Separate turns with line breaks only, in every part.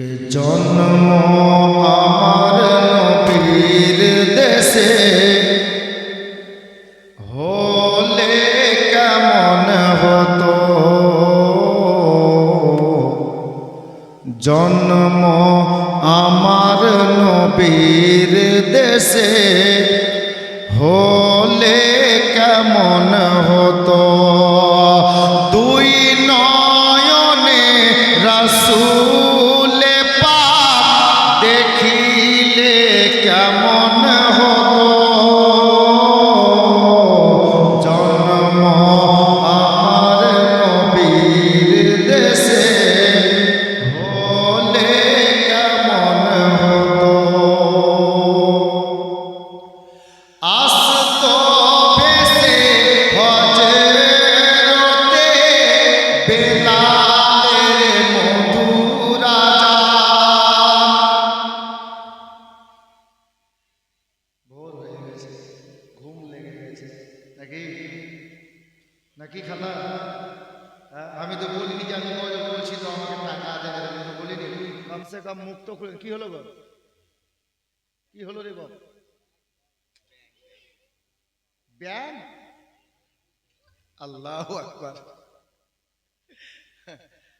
কে জন্ম আমার নবীর দেশে। হলে কেমন হতো? জন্ম আমার নবীর দেশে। হলে কেমন হতো? কমসে কম মুখ তো খুলে কি হলো গো? কি হলো রে বাবা ব্যাং? আল্লাহ আকবার।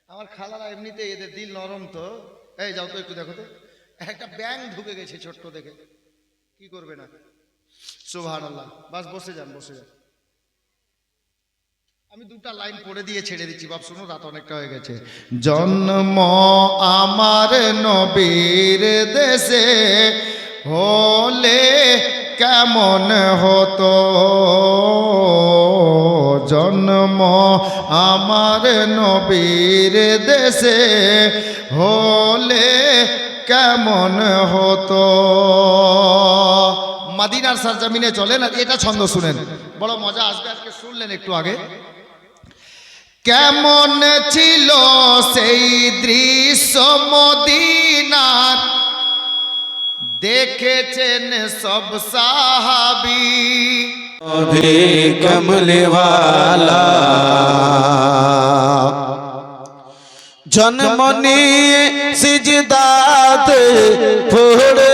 আমার খালারা এমনিতে এদের দিল নরম তো। এই যাও তো একটু দেখো তো। একটা ব্যাং ঢুকে গেছে ছোট্ট দেখে। কি করবে না? সুভান আল্লাহ বাস বসে যান বসে যান। আমি দুটা লাইন পড়ে দিয়ে ছেড়ে দিচ্ছি। বাপ, শুনো, রাত অনেকটা হয়ে গেছে। জন্ম আমার নবীর দেশে হলে কেমন হতো? জন্ম আমার নবীর দেশে হলে কেমন হতো? মাদিনার সার সারজামিনে চলেন আর এটা ছন্দ শুনেন। বড় মজা আসবে আজকে, শুনলেন একটু আগে। কেমন ছিল সেই দৃশ্য মদিনার দেখেছেন সব সাহাবি
কমলেওয়ালা জন্ম নিয়ে সিজদাত ফোড়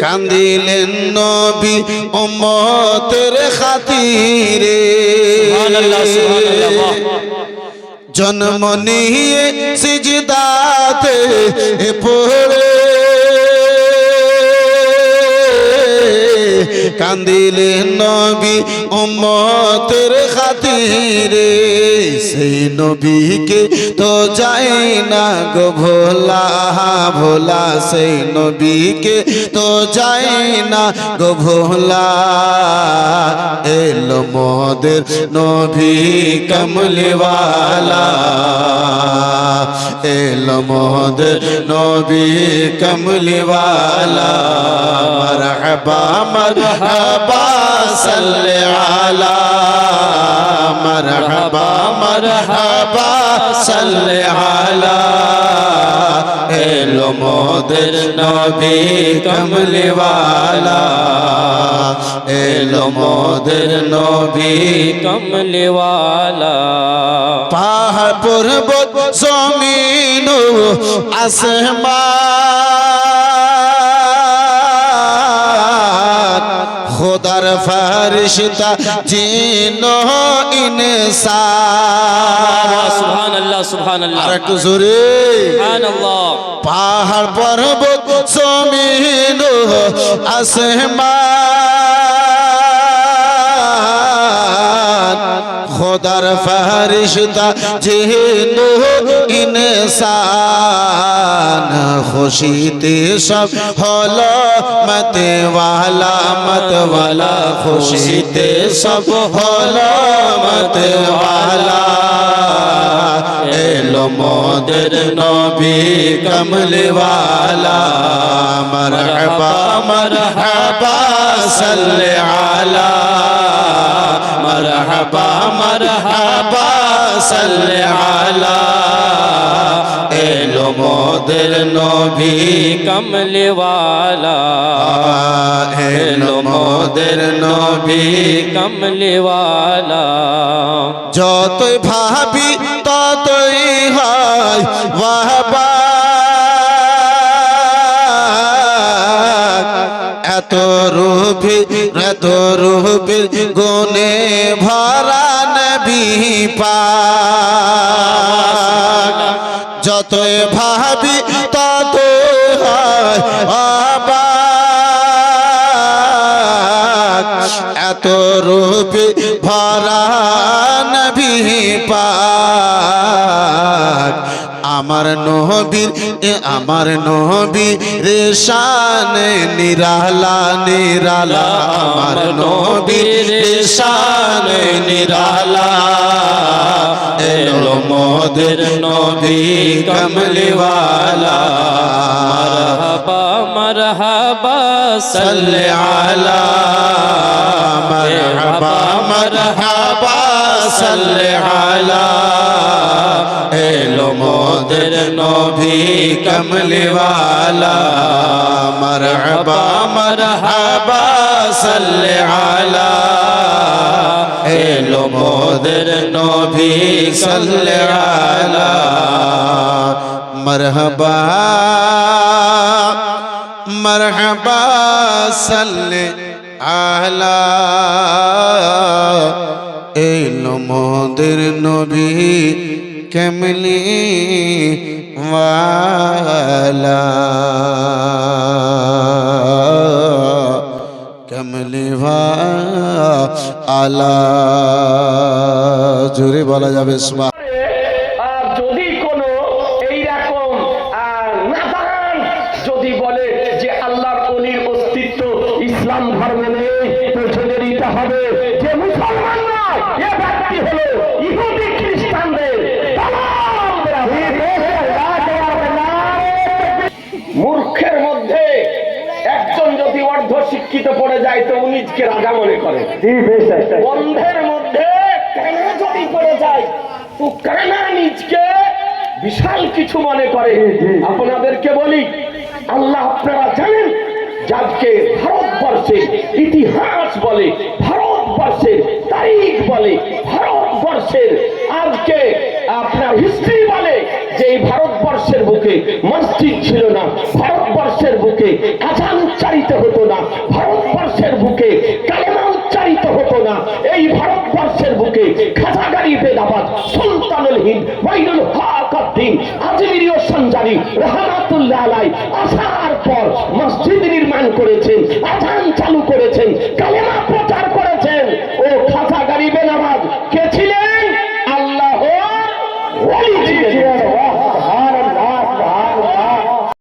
কান্দিলেন নবী উম্মতের খাতিরে। জন্ম নিয়ে সিজদাতে পড়ে কান্দিলে নবী উম্মতের খাতিরে। সেই নবীকে তো যাই না গো ভোলা ভোলা। সেই নবীকে তো যাই না গো ভোলা। এলো মোদের নবী কমলিওয়ালা। এলো মোদ নবী কমলিওয়ালা মরহবা মরহবা সাল্লে আলা মরহবা মরহবা সাল্লে আলা। মোদের নবী কমলিওয়ালা। এলো মোদের নবী
কমলিওয়ালা।
পাহাড় পর্বত জমিন আসমান। খোদার ফারিশতা জিন ইনসান।
সুবহানাল্লাহ সুবহানাল্লাহ।
আর একটু জোরে।
সুবহানাল্লাহ।
পাহাড় পর্বত জমিন আসমান। খোদার ফারিশতা জিন ইনসান। খুশিতে সব হলো মতে ওয়ালা মত ওয়ালা খুশিতে সব হলো মতে ওয়ালা এলো মোদের নবী, কমলওয়ালা, মরহবা মরহবা সাল্লি আলা মরহবা সাল্লি আলা এলো মোদের নবী
কমলিওয়ালা।
এলো মোদের নবী
কমলিওয়ালা।
যতই ভাবি যতই ভাবি তত হয়। অবাক আমার নবীর এ আমার নবী রেশান নিরালা নিরালা। আমার নবীর রেশান নিরালা। এলো মোদের নবী কমলিওয়ালা।
মারহাবা মারহাবা
সাল্লে আলা মারহাবা মারহাবা সাল্লে আলা মোদের নবী কমলিওয়ালা, মারহাবা মারহাবা, সাল্লে আলা। এলো মোদের নবী সাল্লে আলা, মারহাবা মারহাবা, সাল্লে আলা। এলো মোদের নবী কেমলি ওয়ালা কেমলি আলা জোরে বলা যাবে
আর যদি কোনো ইসলাম নেই ছেড়ে দিতে হবে যে মুসলমান নয় এ ব্যক্তি হলো ইহুদি খ্রিস্টানদের তামাম মূর্খের মধ্যে একজন যদি অর্ধ শিক্ষিত পড়ে যায় তো উনিজকে রাজা মনে করে? বন্ধের মধ্যে কানা যদি পড়ে যায় তো কানা নিজকে বিশাল কিছু মনে করে। আপনাদেরকে বলি আল্লাহ আপনারা জানেন যাকে ভারতবর্ষের ইতিহাস বলে ভারতবর্ষের তারিখ বলে ভারতবর্ষের আজকে আপনার হিস্ট্রি বলে যে এই ভারতবর্ষের বুকে মসজিদ ছিল না ভারতবর্ষের বুকে আজান উচ্চারিত হতো না ভারতবর্ষের বুকে কালেমা উচ্চারিত হতো না এই ভারতবর্ষের বুকে খাজাগারি বেদাবাদ সুলতানুল হিন্দ, ওয়াইনুল হাকাদ্দিন আজমিরীয় সঞ্জারি রহমাতুল্লাহ আলাই আসার পর মসজিদ নির্মাণ করেছেন, আজান চালু করেছেন, কালেমা